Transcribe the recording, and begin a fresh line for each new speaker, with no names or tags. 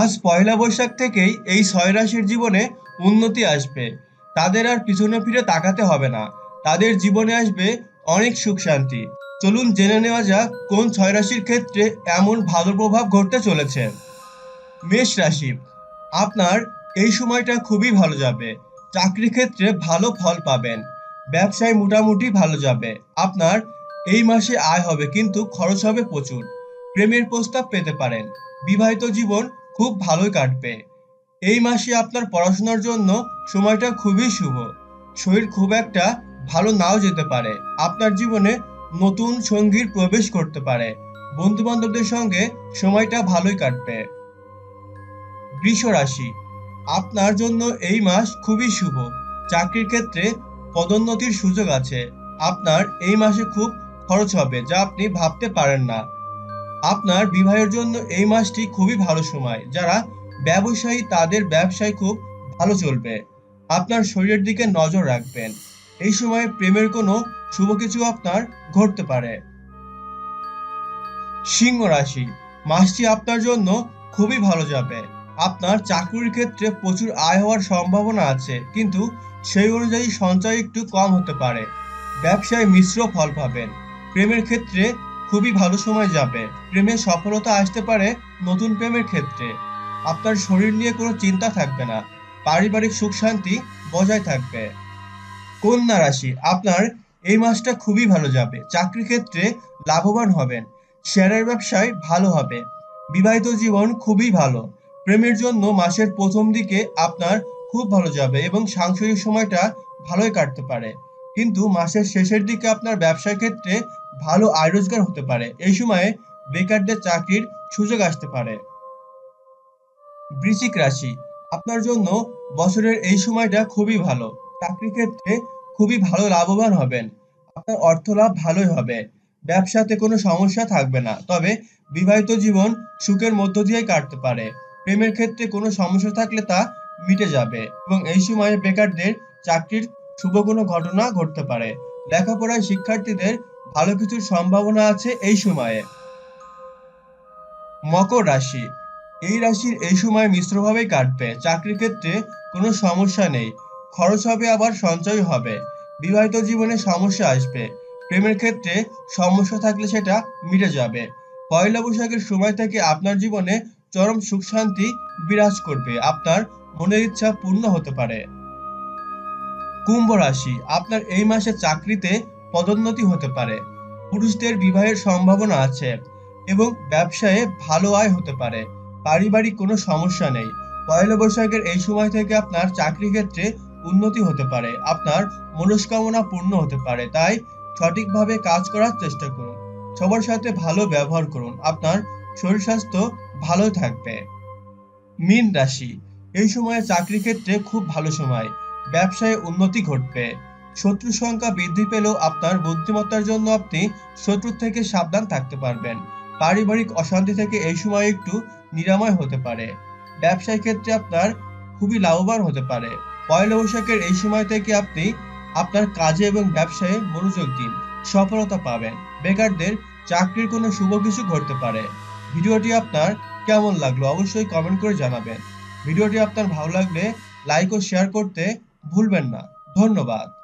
আজ পয়লা বৈশাখ থেকেই এই ছয় রাশির জীবনে উন্নতি আসবে। তাদের আর পিছনে ফিরে তাকাতে হবে না। তাদের জীবনে আসবে অনেক সুখ শান্তি। চলুন জেনে নেওয়া যাক কোন ছয় রাশির ক্ষেত্রে এমন ভালো প্রভাব ঘটতে চলেছে। মেষ রাশি, আপনার এই সময়টা খুবই ভালো যাবে। চাকরি ক্ষেত্রে ভালো ফল পাবেন। ব্যবসায় মোটামুটি ভালো যাবে। আপনার এই মাসে আয় হবে, কিন্তু খরচ হবে প্রচুর। প্রেমের প্রস্তাব পেতে পারেন। বিবাহিত জীবন খুব ভালোই কাটবে। এই মাসে আপনার পড়াশোনার জন্য সময়টা খুবই শুভ। শরীর খুব একটা ভালো নাও যেতে পারে। আপনার জীবনে নতুন সঙ্গীর প্রবেশ করতে পারে। বন্ধু বান্ধবদের সঙ্গে সময়টা ভালোই কাটবে। বৃষ রাশি, আপনার জন্য এই মাস খুবই শুভ। চাকরির ক্ষেত্রে পদোন্নতির সুযোগ আছে। আপনার এই মাসে খুব খরচ হবে, যা আপনি ভাবতে পারেন না। আপনার বিবাহের জন্য এই মাসটি খুবই ভালো সময়। যারা ব্যবসায়ী, তাদের ব্যবসায় খুব ভালো চলবে। আপনার শরীরের দিকে নজর রাখবেন। এই সময় প্রেমের কোনো শুভ কিছু আপনার ঘটতে পারে। সিংহ রাশি। মাসটি আপনার জন্য খুবই ভালো যাবে। আপনার চাকরির ক্ষেত্রে প্রচুর আয় হওয়ার সম্ভাবনা আছে, কিন্তু সেই অনুযায়ী সঞ্চয় একটু কম হতে পারে। ব্যবসায় মিশ্র ফল পাবেন। প্রেমের ক্ষেত্রে খুবই ভালো সময় যাবে। প্রেমে সফলতা আসতে পারে নতুন প্রেমের ক্ষেত্রে। আপনার শরীর নিয়ে কোনো চিন্তা থাকবে না। পারিবারিক সুখ শান্তি বজায় থাকবে। কন্যা রাশি, আপনার এই মাসটা খুবই ভালো যাবে। চাকরি ক্ষেত্রে লাভবান হবেন। শেয়ারের ব্যবসায় ভালো হবে। বিবাহিত জীবন খুবই ভালো। প্রেমের জন্য মাসের প্রথম দিকে আপনার খুব ভালো যাবে এবং সাংসারিক সময়টা ভালোই কাটতে পারে। কিন্তু মাসের শেষের দিকে আপনার ব্যবসার ক্ষেত্রে ভালো আয় রোজগার হতে পারে। এই সময়ে বেকারদের চাকরির সুযোগ আসতে পারে। বৃশ্চিক রাশি, আপনার জন্য বছরের এই সময়টা খুবই ভালো। চাকরি ক্ষেত্রে খুবই ভালো লাভবান হবেন। আপনার অর্থ লাভ ভালোই হবে। ব্যবসাতে কোনো সমস্যা থাকবে না। তবে বিবাহিত জীবন সুখের মধ্য দিয়েই কাটতে পারে। প্রেমের ক্ষেত্রে কোনো সমস্যা থাকলে তা মিটে যাবে। এবং এই সময়ে বেকারদের চাকরির শুভ কোনো ঘটনা ঘটতে পারে। লেখাপড়ায় শিক্ষার্থীদের ভালো কিছুর সম্ভাবনা আছে এই সময়ে। মকর রাশি। এই রাশির এই সময় মিশ্রভাবেই কাটবে। চাকরির ক্ষেত্রে কোনো সমস্যা নেই। খরচ হবে, আবার সঞ্চয় হবে। বিবাহিত জীবনে সমস্যা আসবে। প্রেমের ক্ষেত্রে সমস্যা থাকলে সেটা মিটে যাবে। পয়লা বৈশাখের সময় থেকে আপনার জীবনে চরম সুখ শান্তি বিরাজ করবে। আপনার মনের ইচ্ছা পূর্ণ হতে পারে। কুম্ভ রাশি, আপনার এই মাসে চাকরিতে পদোন্নতি হতে পারে। পুরুষদের বিবাহের সম্ভাবনা আছে এবং ব্যবসায়ে ভালো আয় হতে পারে। পারিবারিক কোনো সমস্যা নেই। পয়লা বৈশাখের এই সময় থেকে আপনার চাকরি ক্ষেত্রে উন্নতি হতে পারে। আপনার মনস্কামনা পূর্ণ হতে পারে। তাই সঠিকভাবে কাজ করার চেষ্টা করুন। সবার সাথে ভালো ব্যবহার করুন। আপনার শরীর স্বাস্থ্য ভালো থাকবে। মীন রাশি, এই সময়ে চাকরি ক্ষেত্রে খুব ভালো সময়। ব্যবসায় উন্নতি ঘটবে। শত্রু সংখ্যা বৃদ্ধি পেলেও আপনার বুদ্ধিমত্তার জন্য আপনি শত্রুর থেকে সাবধান থাকতে পারবেন। পারিবারিক অশান্তি থেকে এই সময় একটু নিরাময় হতে পারে। ব্যবসায় ক্ষেত্রে আপনার খুবই লাভবান হতে পারে। পয়লা বৈশাখের এই সময় থেকে আপনি আপনার কাজে এবং ব্যবসায় মনোযোগ দিন, সফলতা পাবেন। বেকারদের চাকরির কোনো শুভ কিছু ঘটতে পারে। ভিডিওটি আপনার কেমন লাগল অবশ্যই কমেন্ট করে জানাবেন। ভিডিওটি আপনার ভালো লাগলে লাইক ও শেয়ার করতে ভুলবেন না। ধন্যবাদ।